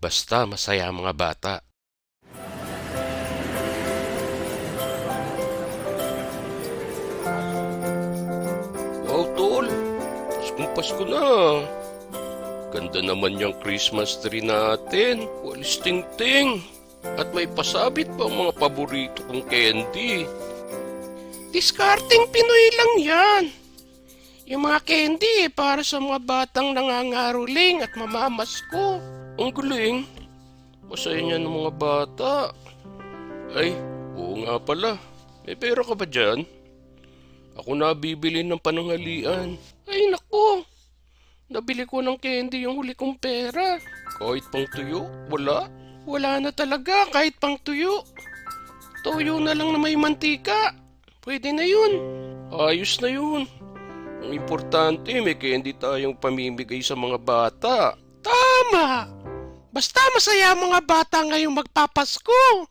Basta masaya ang mga bata. Wow, tol. Paskong Pasko na. Ganda naman yung Christmas tree natin. Walis ting-ting. At may pasabit pa ang mga paborito kong candy. Discarding Pinoy lang yan. Yung mga candy eh, para sa mga batang nangangaruling at mamamasko. Ang galing. Masaya niya ng mga bata. Ay, oo nga pala. May pera ka ba dyan? Ako na bibili ng pananghalian. Ay, naku. Nabili ko ng candy yung huli kong pera. Kahit pang tuyo, wala. Wala na talaga kahit pang tuyo. Tuyo na lang na may mantika. Pwede na yun. Ayos na yun. Ang importante, may candy tayong pamimigay sa mga bata. Tama! Basta masaya ang mga bata ngayong magpapasko.